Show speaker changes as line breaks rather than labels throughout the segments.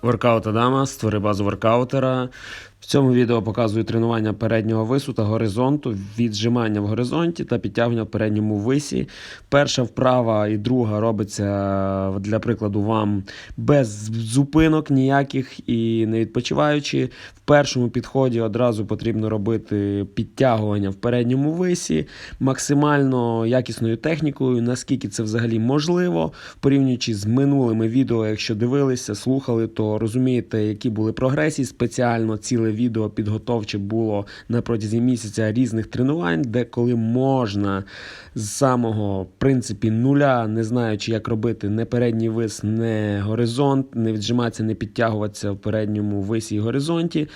Воркаут Адама, створи базу воркаутера. В цьому відео показую тренування переднього вису та горизонту, віджимання в горизонті та підтягування в передньому висі. Перша вправа і друга робиться для прикладу вам без зупинок ніяких і не відпочиваючи. В першому підході одразу потрібно робити підтягування в передньому висі максимально якісною технікою, наскільки це взагалі можливо, порівнюючи з минулими відео, якщо дивилися, слухали, то розумієте, які були прогресії. Спеціально ціле відео підготовче було на протязі місяця різних тренувань, де коли можна з самого принципі нуля, не знаючи, як робити не передній вис, не горизонт, не віджиматися, не підтягуватися в передньому висі і горизонті.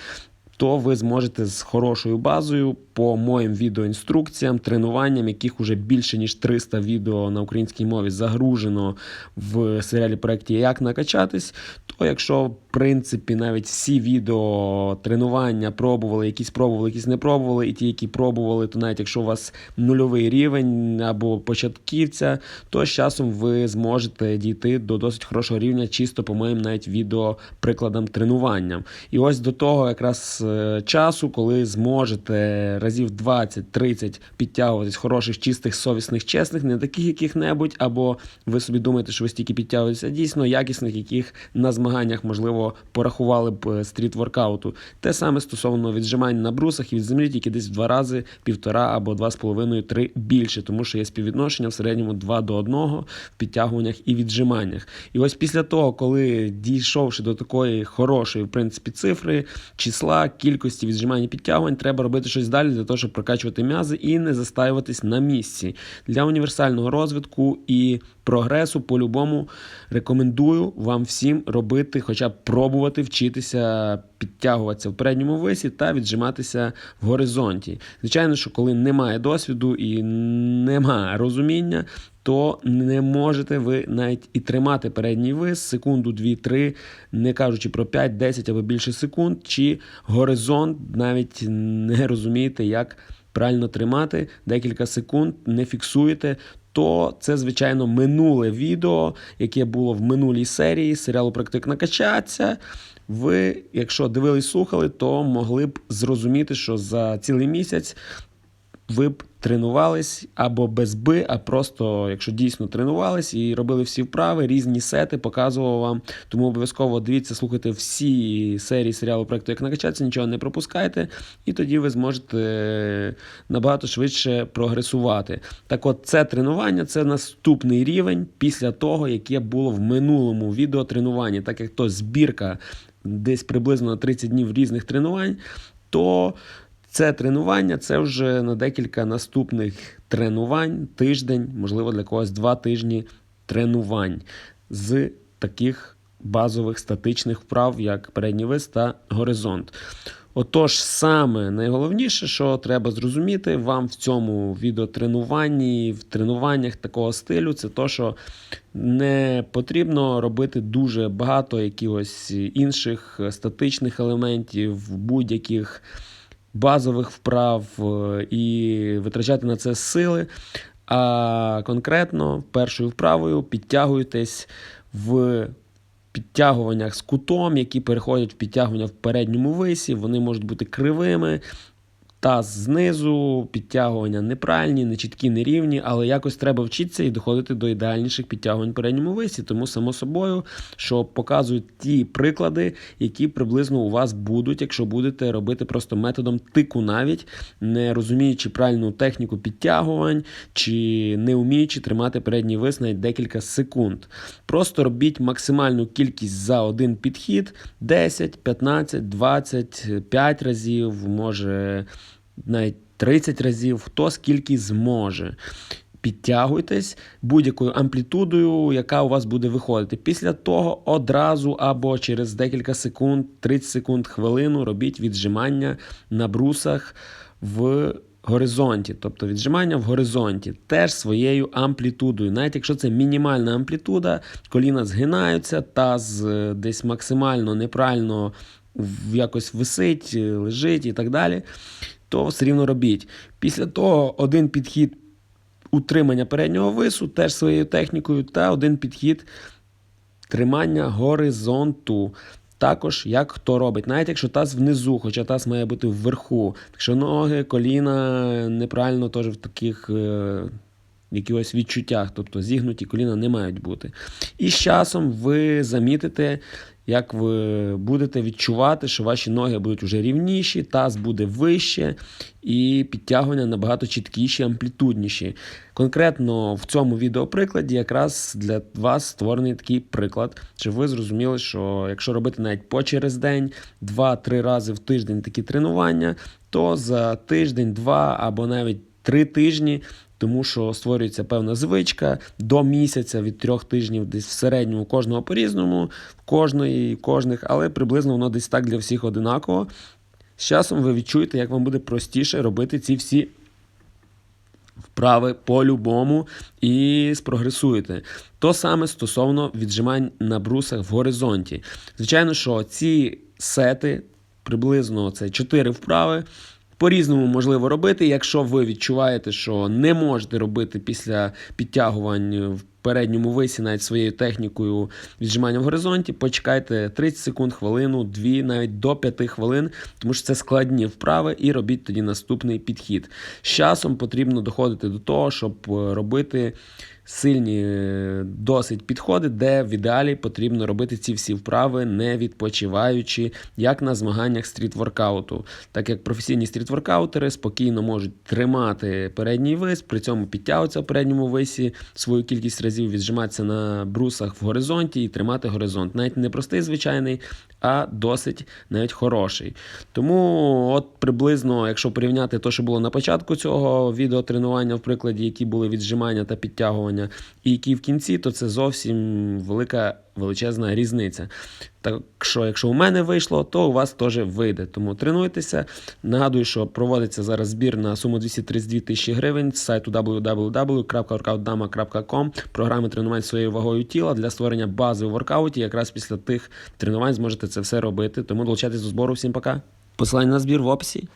То ви зможете з хорошою базою по моїм відеоінструкціям, тренуванням, яких вже більше ніж 300 відео на українській мові загружено в серіалі проєкті Як накачатись. То якщо принципі навіть всі відео тренування пробували, якісь пробували, якісь не пробували, і ті, які пробували, то навіть якщо у вас нульовий рівень або початківця, то з часом ви зможете дійти до досить хорошого рівня, чисто по моїм навіть відео прикладам тренування. І ось до того якраз е, часу, коли зможете разів 20-30 підтягуватись хороших, чистих, совісних, чесних, не таких яких-небудь, або ви собі думаєте, що ви стільки підтягуєтеся, дійсно якісних, яких на змаганнях, можливо, порахували б е, стріт-воркауту. Те саме стосовно віджимань на брусах і від землі, тільки десь в два рази, півтора або два з половиною, три більше, тому що є співвідношення в середньому 2 до 1 в підтягуваннях і віджиманнях. І ось після того, коли дійшовши до такої хорошої, в принципі, цифри, числа, кількості віджимань і підтягувань, треба робити щось далі для того, щоб прокачувати м'язи і не застаюватись на місці. Для універсального розвитку і прогресу по-любому рекомендую вам всім робити, хоча б пробувати вчитися підтягуватися в передньому висі та віджиматися в горизонті. Звичайно, що коли немає досвіду і немає розуміння, то не можете ви навіть і тримати передній вис секунду, 2-3, не кажучи про 5-10 або більше секунд, чи горизонт навіть не розумієте, як правильно тримати декілька секунд, не фіксуєте. То це, звичайно, минуле відео, яке було в минулій серії серіалу Практик накачатися. Ви, якщо дивились, слухали, то могли б зрозуміти, що за цілий місяць ви б тренувались або без би, а просто, якщо дійсно тренувались і робили всі вправи, різні сети, показував вам. Тому обов'язково дивіться, слухайте всі серії серіалу проекту Як накачатися, нічого не пропускайте, і тоді ви зможете набагато швидше прогресувати. Так от, це тренування це наступний рівень після того, яке було в минулому відеотренуванні, так як то збірка десь приблизно на 30 днів різних тренувань, то це тренування це вже на декілька наступних тренувань, тиждень, можливо, для когось два тижні тренувань з таких базових статичних вправ, як передній вис та горизонт. Отож, саме найголовніше, що треба зрозуміти вам в цьому відеотренуванні, в тренуваннях такого стилю, це то, що не потрібно робити дуже багато якихось інших статичних елементів, будь-яких базових вправ е, і витрачати на це сили. А конкретно першою вправою підтягуєтесь в підтягуваннях з кутом, які переходять в підтягування в передньому висі. Вони можуть бути кривими. Таз знизу, підтягування неправильні, нечіткі, нерівні, але якось треба вчитися і доходити до ідеальніших підтягувань в передньому висі. Тому, само собою, що показують ті приклади, які приблизно у вас будуть, якщо будете робити просто методом тику, навіть не розуміючи правильну техніку підтягувань, чи не вміючи тримати передній вис навіть декілька секунд. Просто робіть максимальну кількість за один підхід: 10, 15, 25 разів, може навіть 30 разів, хто скільки зможе. Підтягуйтесь будь-якою амплітудою, яка у вас буде виходити. Після того одразу або через декілька секунд, 30 секунд, хвилину робіть віджимання на брусах в горизонті. Тобто віджимання в горизонті теж своєю амплітудою. Навіть якщо це мінімальна амплітуда, коліна згинаються, таз е, десь максимально неправильно якось висить, лежить і так далі то все рівно робіть. Після того один підхід утримання переднього вису, теж своєю технікою, та один підхід тримання горизонту. Також як хто робить, навіть якщо таз внизу, хоча таз має бути вверху. Якщо ноги, коліна неправильно теж в таких. Якихось відчуттях, тобто зігнуті коліна не мають бути. І з часом ви замітите, як ви будете відчувати, що ваші ноги будуть вже рівніші, таз буде вище, і підтягування набагато чіткіші, амплітудніші. Конкретно в цьому відеоприкладі якраз для вас створений такий приклад, щоб ви зрозуміли, що якщо робити навіть по через день, 2-3 рази в тиждень такі тренування, то за тиждень, два або навіть три тижні тому що створюється певна звичка до місяця від трьох тижнів, десь в середньому кожного по-різному, кожної, кожних, але приблизно воно десь так для всіх одинаково. З часом ви відчуєте, як вам буде простіше робити ці всі вправи по-любому і спрогресуєте. То саме стосовно віджимань на брусах в горизонті. Звичайно, що ці сети приблизно це 4 вправи. По-різному можливо робити, якщо ви відчуваєте, що не можете робити після підтягувань в передньому висі навіть своєю технікою віджимання в горизонті, почекайте 30 секунд, хвилину, 2, навіть до 5 хвилин, тому що це складні вправи, і робіть тоді наступний підхід. З часом потрібно доходити до того, щоб робити сильні е, досить підходи, де в ідеалі потрібно робити ці всі вправи, не відпочиваючи, як на змаганнях стріт-воркауту. Так як професійні стріт-воркаутери спокійно можуть тримати передній вис, при цьому підтягуватися в передньому висі свою кількість разів, віджиматися на брусах в горизонті і тримати горизонт. Навіть не простий звичайний, а досить навіть хороший. Тому, от приблизно, якщо порівняти те, що було на початку цього відеотренування, в прикладі, які були віджимання та підтягування, і які в кінці, то це зовсім велика величезна різниця. Так що, якщо у мене вийшло, то у вас теж вийде. Тому тренуйтеся. Нагадую, що проводиться зараз збір на суму 232 тисячі гривень з сайту www.workoutdama.com програми тренувань своєю вагою тіла для створення бази у воркауті. Якраз після тих тренувань зможете це все робити. Тому долучайтесь до збору. Всім пока. Посилання на збір в описі.